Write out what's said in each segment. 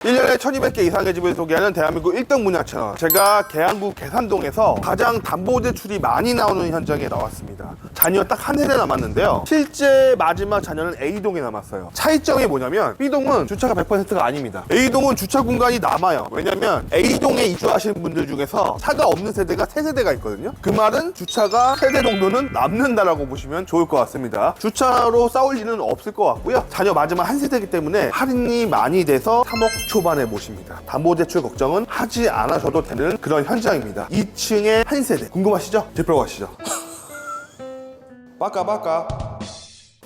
1년 에 1200개 이상의 집을 소개하는 대한민국 1등 문화 채널. 제가 계양구 계산동에서 가장 담보 대출이 많이 나오는 현장에 나왔습니다. 자녀 딱 한 세대 남았는데요. 실제 마지막 자녀는 A동에 남았어요. 차이점이 뭐냐면 B동은 주차가 100%가 아닙니다. A동은 주차 공간이 남아요. 왜냐면 A동에 이주하신 분들 중에서 차가 없는 세대가 3세대가 있거든요. 그 말은 주차가 3대 정도는 남는다라고 보시면 좋을 것 같습니다. 주차로 싸울 일은 없을 것 같고요. 자녀 마지막 한 세대이기 때문에 할인이 많이 돼서 3억 초반에 모십니다. 담보 대출 걱정은 하지 않으셔도 되는 그런 현장입니다. 2층에 한 세대. 궁금하시죠? 대표로 가시죠. 빠까 빠까.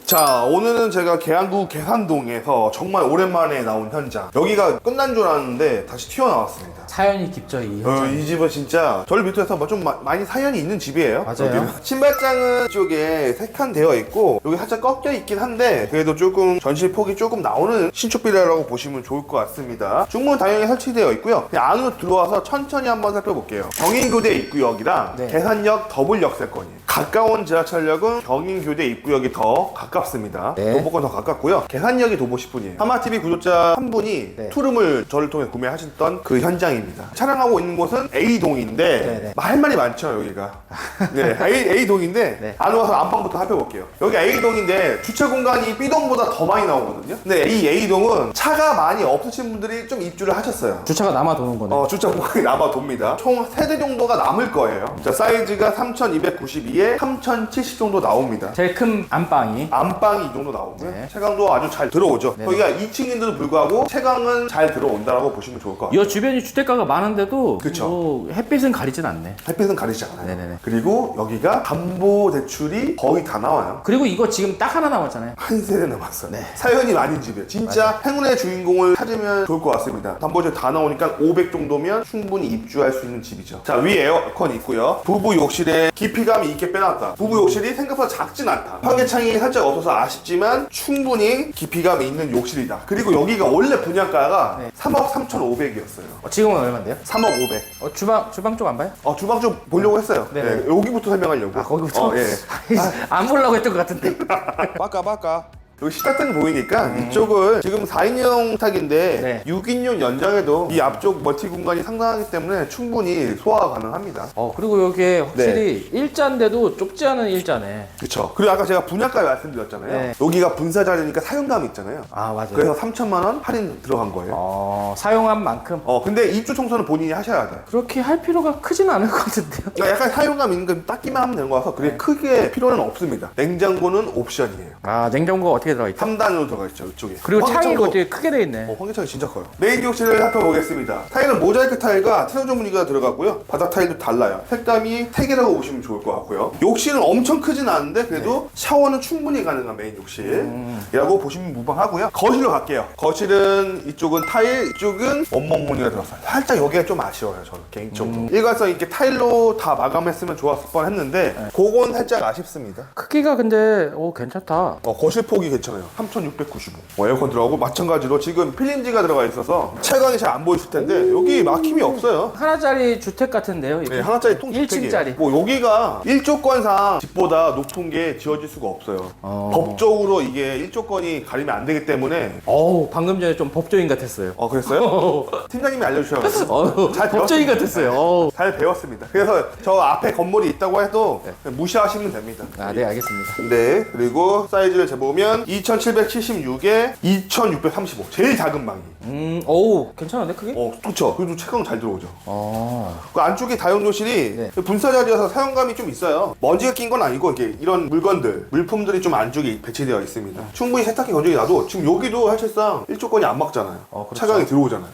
자 오늘은 제가 계양구 계산동에서 정말 오랜만에 나온 현장 여기가 끝난 줄 알았는데 다시 튀어나왔습니다 사연이 깊죠 이 어, 현장. 이 집은 진짜 저를 비롯해서 뭐좀 많이 사연이 있는 집이에요. 맞아요. 여기는. 신발장은 쪽에 세칸 되어 있고 여기 살짝 꺾여 있긴 한데 그래도 조금 전실 폭이 조금 나오는 신축 빌라라고 보시면 좋을 것 같습니다. 중문 당연히 설치되어 있고요. 그냥 안으로 들어와서 천천히 한번 살펴볼게요. 경인교대 입구역이랑 네. 계산역 더블 역세권이에요. 가까운 지하철역은 경인교대 입구역이 더 가 깝습니다. 네. 도보권 더 가깝고요. 계산역이 도보시분이에요. 하마TV 구독자 한 분이 네. 투룸을 저를 통해 구매하셨던 그 현장입니다. 촬영하고 있는 곳은 A동인데 네 네. 할 말이 많죠 여기가. 네, A, A동인데 네. 안 와서 안방부터 살펴볼게요. 여기 A동인데 주차 공간이 B동보다 더 많이 나오거든요. 근데 이 A동은 차가 많이 없으신 분들이 좀 입주를 하셨어요. 주차가 남아 도는 거네. 어, 주차 공간이 남아 돕니다. 총 3대 정도가 남을 거예요. 자, 사이즈가 3292에 3070 정도 나옵니다. 제일 큰 안방이 안 방이 이 정도 나오고요. 네. 채광도 아주 잘 들어오죠. 네네. 거기가 2층인데도 불구하고 채광은 잘 들어온다라고 보시면 좋을 것 같아요. 이 주변이 주택가가 많은데도 그쵸. 뭐 햇빛은 가리진 않네. 햇빛은 가리지 않아요. 네네네. 그리고 여기가 담보 대출이 거의 다 나와요. 그리고 이거 지금 딱 하나 남았잖아요. 한 세대 남았어요. 네. 사연이 많은 집이에요. 진짜 행운의 주인공을 찾으면 좋을 것 같습니다. 담보대출 다 나오니까 500 정도면 충분히 입주할 수 있는 집이죠. 자, 위 에어컨 있고요. 부부 욕실에 깊이감이 있게 빼놨다. 부부 욕실이 생각보다 작진 않다. 환기창이 살짝 없 어서 아쉽지만 충분히 깊이감이 있는 욕실이다. 그리고 여기가 원래 분양가가 네. 3억 3,500이었어요. 어, 지금은 얼마인데요? 3억 500. 어, 주방 주방 쪽 안 봐요? 어, 주방 좀 보려고 했어요. 네네. 네, 여기부터 설명하려고. 아 거기부터? 어, 예. 안 보려고 했던 것 같은데. 빠까 빠까 여기 식탁등 보이니까 이쪽은 지금 4인용 탁인데 음. 네. 6인용 연장에도 이 앞쪽 멀티 공간이 상당하기 때문에 충분히 소화가 가능합니다 어 그리고 여기에 확실히 일자인데도 좁지 않은 일자네. 그쵸 그리고 아까 제가 분양가 말씀드렸잖아요 네. 여기가 분사 자리니까 사용감이 있잖아요 아 맞아요. 그래서 3천만 원 할인 들어간 거예요 어 사용한 만큼 어 근데 입주 청소는 본인이 하셔야 돼 그렇게 할 필요가 크진 않을 것 같은데요. 그러니까 약간 사용감 있는 거 닦기만 하면 되는 거라서 그게 크게 필요는 없습니다 냉장고는 옵션이에요 아 냉장고가 어떻게 들어가 있죠? 3단으로 들어가 있죠 이쪽에 그리고 창이 환기창도- 어떻게 크게 돼 있네. 어, 환기창이 진짜 커요. 메인 욕실을 살펴보겠습니다. 타일은 모자이크 타일과 트레저 무늬가 들어가고요. 바닥 타일도 달라요. 색감이 택이라고 보시면 좋을 것 같고요. 욕실은 엄청 크진 않은데 그래도 샤워는 충분히 가능한 메인 욕실이라고 보시면 무방하고요. 거실로 갈게요. 거실은 이쪽은 타일, 이쪽은 원목 무늬가 들어갔어요. 살짝 여기가 좀 아쉬워요. 저는 개인적으로. 일관성 있게 타일로 다 마감했으면 좋았을 뻔했는데 그건 살짝 아쉽습니다. 크기가 근데 오 괜찮다. 어, 거실 폭이 괜찮아요. 3,695. 어, 에어컨 들어가고 마찬가지로 지금 필름지가 들어가 있어서 채광이 잘 안 보이실 텐데 여기 막힘이 없어요. 하나짜리 주택 같은데요. 이거? 네, 하나짜리 통주택이에요. 1층짜리. 뭐 여기가 1조건상 집보다 높은 게 지어질 수가 없어요. 어. 법적으로 이게 1조건이 가리면 안 되기 때문에 어우 방금 전에 좀 법조인 같았어요. 어 그랬어요? 팀장님이 알려주셔가지고 어우 잘 법조인 배웠습니다. 같았어요. 어우. 잘 배웠습니다. 그래서 저 앞에 건물이 있다고 해도 그냥 무시하시면 됩니다. 아, 네, 알겠습니다. 네, 그리고 사이즈를 재보면 2776에 2635. 제일 작은 방이. 음, 어우, 괜찮은데, 크게? 어, 그쵸. 그래도 채광 잘 들어오죠. 어. 그 안쪽에 다용도실이 네. 분사 자리여서 사용감이 좀 있어요. 먼지가 낀 건 아니고 이렇게 이런 물건들, 물품들이 좀 안쪽에 배치되어 있습니다. 충분히 세탁기 건조기 놔도 지금 여기도 사실상 일조건이 안 막잖아요. 어, 그렇죠. 차광이 들어오잖아요.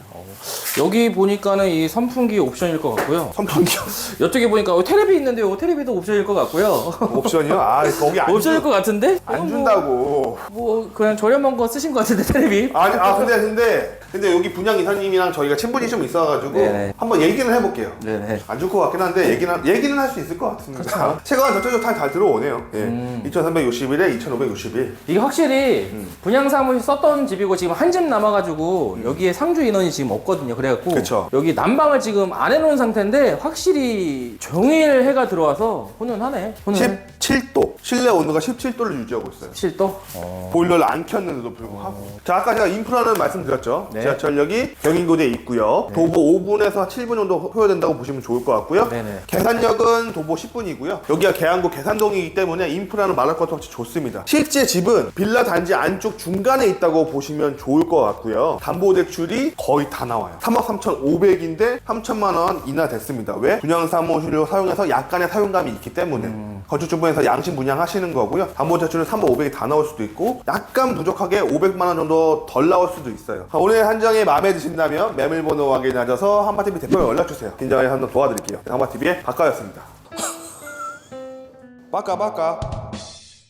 여기 보니까는 이 선풍기 옵션일 것 같고요. 선풍기요. 이쪽에 보니까 어, 테레비 있는데 요 테레비도 옵션일 것 같고요. 옵션이요? 아, 거기 안, 옵션일 주, 것 같은데? 안 어, 뭐, 준다고. 뭐, 그냥 저렴한 거 쓰신 것 같은데, 테레비? 아니, 아, 근데, 근데, 근데 여기 분양 이사님이랑 저희가 친분이 좀 있어가지고 네네. 한번 얘기는 해볼게요. 네네. 안 줄 것 같긴 한데 얘기는 얘기는 할 수 있을 것 같습니다. 체감은 저쪽에서 다잘 들어오네요. 예. 음. 2,361에 2,561. 이게 확실히 음. 분양 사무실 썼던 집이고 지금 한 집 남아가지고 여기에 상주 인원이 지금 없거든요. 그래갖고 그쵸. 여기 난방을 지금 안 해놓은 상태인데 확실히 종일 해가 들어와서 훈훈하네. 훈훈해. 17도. 실내 온도가 17도를 유지하고 있어요. 7도? 보일러를 안 켰는데도 불구하고. 자, 아까 제가 인프라는 말씀드렸죠. 네. 지하철역이 경인고대에 있고요. 도보 5분에서 7분 정도 소요된다고 보시면 좋을 것 같고요. 네네. 계산역은 도보 10분이고요. 여기가 계양구 계산동이기 때문에 인프라는 말할 것도 없이 좋습니다. 실제 집은 빌라 단지 안쪽 중간에 있다고 보시면 좋을 것 같고요. 담보 대출이 거의 다 나와요. 3억 3,500인데 3천만 원 이나 됐습니다. 왜? 분양 사무실로 사용해서 약간의 사용감이 있기 때문에 건축주부에서 양심 분양 하시는 거고요. 담보대출은 3억 500이 다 나올 수도 있고 약간 부족하게 500만 원 정도 덜 나올 수도 있어요. 자, 오늘 한정이 마음에 드신다면 메밀번호 확인하셔서 한바TV 대표에 연락주세요. 긴장에 한번 도와드릴게요. 한바TV의 박가였습니다. 빠까 빠까